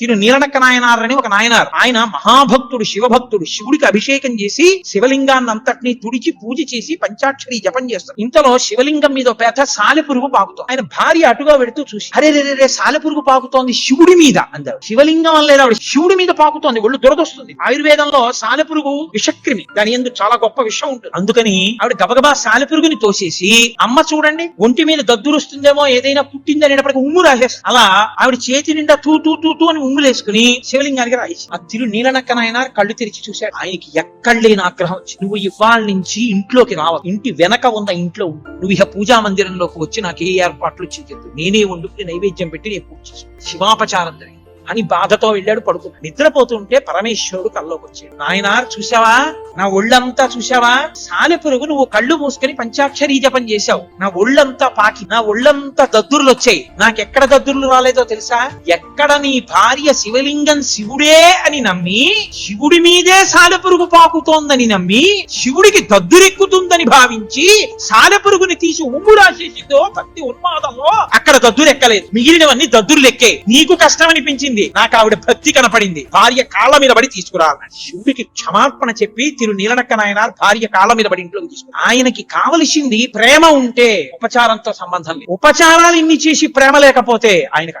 తిరు నీలనక్క నాయనార్ అని ఒక నాయనార్. ఆయన మహాభక్తుడు శివభక్తుడు. శివుడికి అభిషేకం చేసి శివలింగాన్ని అంతటిని తుడిచి పూజ చేసి పంచాక్షరి జపం చేస్తారు. ఇంతలో శివలింగం మీద ఒక పెద్ద సాలెపురుగు పాకుతోంది. ఆయన భార్య అటుగా పెడుతూ చూసి అరే రే రే, సాలెపురుగు పాకుతోంది శివుడి మీద అందరు శివలింగం వల్ల ఆవిడ శివుడి మీద పాకుతోంది. ఒళ్ళు దురదొస్తుంది. ఆయుర్వేదంలో సాలెపురుగు విషక్రిమి. దాని ఎందు చాలా గొప్ప విషయం ఉంటుంది. అందుకని ఆవిడ గబగబా సాలెపురుగుని తోసేసి అమ్మ చూడండి ఒంటి మీద దద్దురుస్తుందేమో ఏదైనా పుట్టిందనేటప్పటికి ఉమ్ము రాసేస్తుంది అలా ఆవిడ చేతి నిండా తూ తూ తూ తూ అని ఉంగులేసుకుని శివలింగానికి రాయించి ఆ తిరు నీలనక్కనాయన కళ్ళు తెరిచి చూశాడు. ఆయనకి ఎక్కడ లేని ఆగ్రహం వచ్చి నువ్వు ఇవాళ నుంచి ఇంట్లోకి రావ ఇంటి వెనక ఉన్న ఇంట్లో నువ్వు ఇహ పూజా మందిరంలోకి వచ్చి నాకు ఏ ఏర్పాట్లు చేయొద్దు నేనే వండుకుని నైవేద్యం పెట్టి నేను పూజ శివాపచారం జరిగింది. అని బాధతో వెళ్ళాడు పడుకున్నాడు. నిద్రపోతుంటే పరమేశ్వరుడు కల్లోకి వచ్చాడు. నాయన చూసావా నా ఒళ్ళంతా చూసావా సాలెపురుగు నువ్వు కళ్ళు మూసుకొని పంచాక్షరీ జపం చేశావు. నా ఒళ్ళంతా పాకి నా ఒళ్ళంతా దద్దుర్లు వచ్చాయి. నాకెక్కడ దద్దుర్లు రాలేదో తెలుసా? ఎక్కడ నీ భార్య శివలింగం శివుడే అని నమ్మి శివుడి మీదే సాలెపురుగు పాకుతోందని నమ్మి శివుడికి దద్దురెక్కుతుందని భావించి సాలెపురుగుని తీసి ఉమ్ము రాసేసిందో భక్తి ఉన్మాదంలో అక్కడ దద్దురు ఎక్కలేదు మిగిలినవన్నీ దద్దుర్లు ఎక్కే నీకు కష్టం అనిపించింది నాకు ఆవిడ భక్తి కనపడింది. భార్య కాళ్ళ మీద పడి తీసుకురా శివుడికి క్షమాపణ చెప్పి తిరు నీలనక్క నాయన భార్య కాళ్ళ మీద పడి ఇంట్లోకి తీసుకురా ఆయనకి కావలసింది ప్రేమ ఉంటే ఉపచారంతో సంబంధం లేదు. ఉపచారాలు ఇన్ని చేసి ప్రేమ లేకపోతే ఆయనకు